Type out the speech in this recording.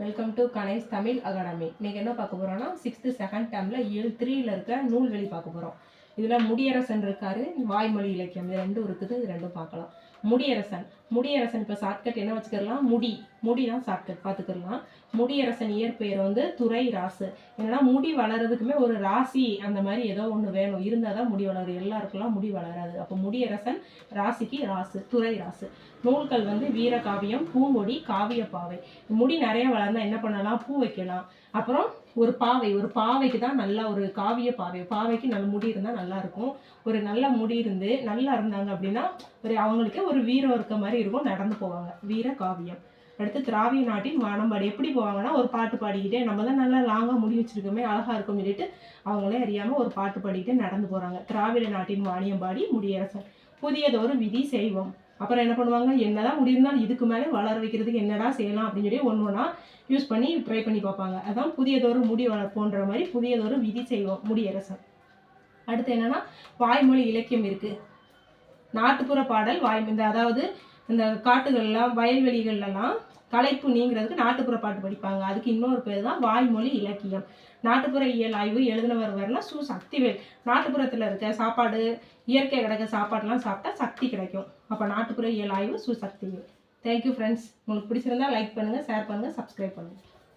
Welcome to Ganesh Tamil academy இன்றைக்கி என்ன பார்க்க போகிறோம்னா சிக்ஸ்த்து செகண்ட் டேர்மில் ஏழு த்ரீயில் இருக்க நூல்வெளி பார்க்க போகிறோம் இதில் முடியரசன் இருக்காரு. வாய்மொழி இலக்கியம். இது ரெண்டும் இருக்குது. இது ரெண்டும் பார்க்கலாம். முடியரசன். முடியரசன் இப்போ ஷார்ட்கட் என்ன வச்சுக்கலாம் முடி. முடி தான் ஷார்ட்கட் பார்த்துக்கலாம் முடியரசன் இயற்பெயர் வந்து துறை ராசு. என்னன்னா முடி வளர்றதுக்குமே ஒரு ராசி அந்த மாதிரி ஏதோ ஒன்று வேணும். இருந்தால் தான் முடி வளரும் எல்லாருக்கெல்லாம் முடி வளராது. அப்போ முடியரசன் ராசிக்கு ராசு துறை ராசு. நூல்கள் வந்து வீரகாவியம் பூங்கொடி காவிய பாவை. முடி நிறைய வளர்ந்தால் என்ன பண்ணலாம்? பூ வைக்கலாம். அப்புறம் ஒரு பாவை. ஒரு பாவைக்கு தான் நல்ல ஒரு காவிய பாவை. பாவைக்கு நல்ல முடி இருந்தால் நல்லா இருக்கும். ஒரு நல்ல முடி இருந்து நல்லா இருந்தாங்க அப்படின்னா ஒரு அவங்களுக்கு ஒரு வீரம் இருக்க மாதிரி இருக்கும் நடந்து போவாங்க. வீர காவியம். அடுத்து திராவிய நாட்டின் வானம்பாடி. எப்படி போவாங்கன்னா ஒரு பாட்டு பாடிக்கிட்டே நம்ம தான் நல்லா லாங்காக முடி வச்சிருக்கோமே அழகாக இருக்கும் சொல்லிட்டு அவங்களே அறியாமல் ஒரு பாட்டு பாடிக்கிட்டே நடந்து போகிறாங்க திராவிட நாட்டின் வாணியம்பாடி முடியரசன். புதியதொரு விதி செய்வோம். அப்புறம் என்ன பண்ணுவாங்க? என்னதான் முடியிருந்தாலும் இதுக்கு மேலே வளர வைக்கிறதுக்கு என்னடா செய்யலாம் அப்படின்னு சொல்லி ஒன்று ஒன்றா யூஸ் பண்ணி ட்ரை பண்ணி பார்ப்பாங்க. அதான் புதியதொரு முடி வளர்ப்போன்ற மாதிரி புதியதொரு விதி செய்வோம் முடியரசன். அடுத்து என்னன்னா வாய்மொழி இலக்கியம் இருக்குது நாட்டுப்புற பாடல் வாய் இந்த அதாவது இந்த காட்டுகள்லாம் வயல்வெளிகள்லாம் களைப்பு நீங்கிறதுக்கு நாட்டுப்புற பாட்டு படிப்பாங்க. அதுக்கு இன்னொரு பேர் தான் வாய்மொழி இலக்கியம். நாட்டுப்புற இயல் ஆய்வு எழுதினவர் வரலாம் சு. சக்திவேல். நாட்டுப்புறத்தில் இருக்க சாப்பாடு இயற்கை கிடக்க சாப்பாடுலாம் சாப்பிட்டா சக்தி கிடைக்கும். அப்போ நாட்டுப்புற இயல் ஆய்வு சு. சக்திவேல். தேங்க்யூ ஃப்ரெண்ட்ஸ் உங்களுக்கு பிடிச்சிருந்தா லைக் பண்ணுங்கள் ஷேர் பண்ணுங்கள் சப்ஸ்கிரைப் பண்ணுங்கள்